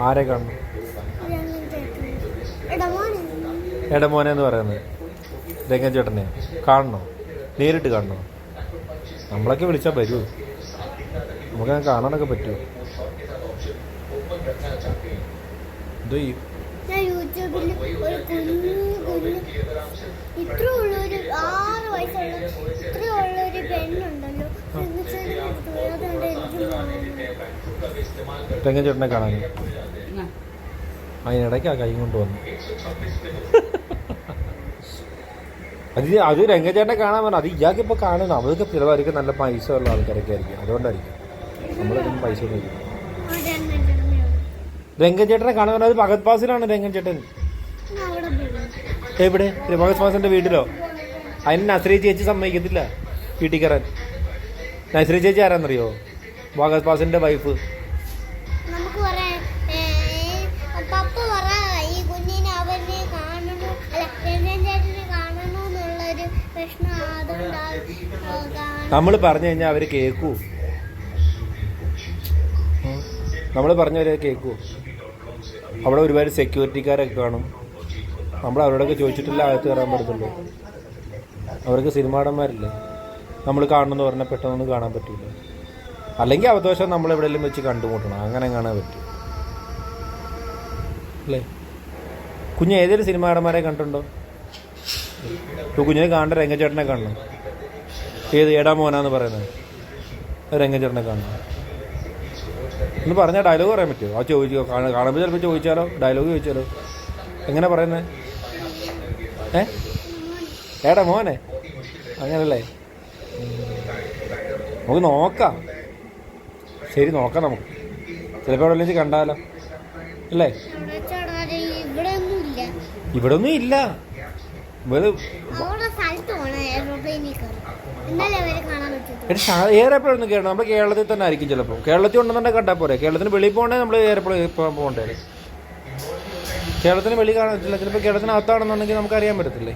ആരെ എടാ എടമോനെ എന്ന് പറയുന്നത്. രംഗൻ ചേട്ടനെ കാണണോ? നേരിട്ട് കാണണോ? നമ്മളൊക്കെ വിളിച്ചാൽ വരുമോ നമുക്കങ്ങനെ കാണാനൊക്കെ പറ്റുമോ എന്തോ ചെയ്യും ഇത്ര രംഗൻ ചേട്ടനെ കാണാൻ അതിനിടയ്ക്ക് ആ കൈ കൊണ്ട് വന്നു. അത് അത് രംഗചേട്ടനെ കാണാൻ പറഞ്ഞു അത് ഇയാൾക്ക് ഇപ്പോൾ കാണുന്നു അവർക്ക് ചിലവായിരിക്കും നല്ല പൈസ ഉള്ള ആൾക്കാരൊക്കെ ആയിരിക്കും. അതുകൊണ്ടായിരിക്കും. നമ്മളൊന്നും പൈസ ഒന്നും ഇല്ല. രംഗചേട്ടനെ കാണാൻ പറഞ്ഞത് ഭഗത് പാസിലാണ് രംഗചേട്ടൻ. എവിടെ? ഭഗത് പാസിന്റെ വീട്ടിലോ? അതിന് നസ്രീ ചേച്ചി സമ്മതിക്കത്തില്ല. വീട്ടിൽ കയറാൻ. നസ്രീ ചേച്ചി ആരാന്നറിയോ? ഭഗത് പാസിന്റെ വൈഫ് നമുക്ക് പറയാം പപ്പ പറ ഈ കുഞ്ഞിനെ അവനെ കാണണു? അല്ല രഞ്ജൻ ചേട്ടനെ കാണണു എന്നുള്ളൊരു പ്രശ്നം അതുകൊണ്ടാണ് നമ്മൾ പറഞ്ഞു കഴിഞ്ഞാൽ അവർ കേൾക്കൂ നമ്മൾ പറഞ്ഞവരെ കേൾക്കൂ അവിടെ ഒരുപാട് സെക്യൂരിറ്റിക്കാരൊക്കെ കാണും. നമ്മൾ അവരോടൊക്കെ ചോദിച്ചിട്ടില്ല അകത്ത് കയറാൻ പറ്റത്തുള്ളൂ. അവർക്ക് സിനിമാടന്മാരില്ലേ? നമ്മൾ കാണണമെന്ന് പറഞ്ഞാൽ പെട്ടെന്നൊന്നും കാണാൻ പറ്റില്ല അല്ലെങ്കിൽ അവദോഷം നമ്മൾ എവിടെയെങ്കിലും വെച്ച് കണ്ടുമുട്ടണം. അങ്ങനെ കാണാൻ പറ്റും. അല്ലേ? കുഞ്ഞ് ഏതൊരു സിനിമാടന്മാരെ കണ്ടിട്ടുണ്ടോ? ഇപ്പോൾ കുഞ്ഞിനെ കാണേണ്ട രംഗചേട്ടനെ കാണണം. ഏത് ഏടാ മോനാന്ന് പറയുന്നത്? രംഗചേട്ടനെ കാണണം. ഒന്ന് പറഞ്ഞാൽ ഡയലോഗ് പറയാൻ പറ്റുമോ? ആ ചോദിച്ചോ കാണ- കാണുമ്പോൾ ചിലപ്പോൾ ചോദിച്ചാലോ ഡയലോഗ് ചോദിച്ചാലോ. എങ്ങനെ പറയുന്നത് ഏ? ഏടാ മോനെ? അങ്ങനല്ലേ. നമുക്ക് നോക്കാം. ശരി നോക്കാം നമുക്ക്. ചിലപ്പോൾ എവിടെ വെച്ച് കണ്ടാലോ? അല്ലേ? അവിടെ ഇവിടെ ഒന്നും ഇല്ല എയർപോർട്ട് ഒന്നും അവിടെ കാണാൻ കയറണം നമ്മുടെ കേരളത്തിൽ തന്നെ ആയിരിക്കും ചിലപ്പോൾ കേരളത്തിൽ ഉണ്ടെന്നുണ്ടെങ്കിൽ കണ്ടാൽ പോരെ. കേരളത്തിന് വെളിയിൽ പോകണേ നമ്മൾ എയർപോർട്ട് പോകണ്ടേ? കേരളത്തിന് വെളി കാണത്തില്ല ചിലപ്പോൾ കേരളത്തിനകത്താണെന്നുണ്ടെങ്കിൽ നമുക്ക് അറിയാൻ പറ്റത്തില്ലേ?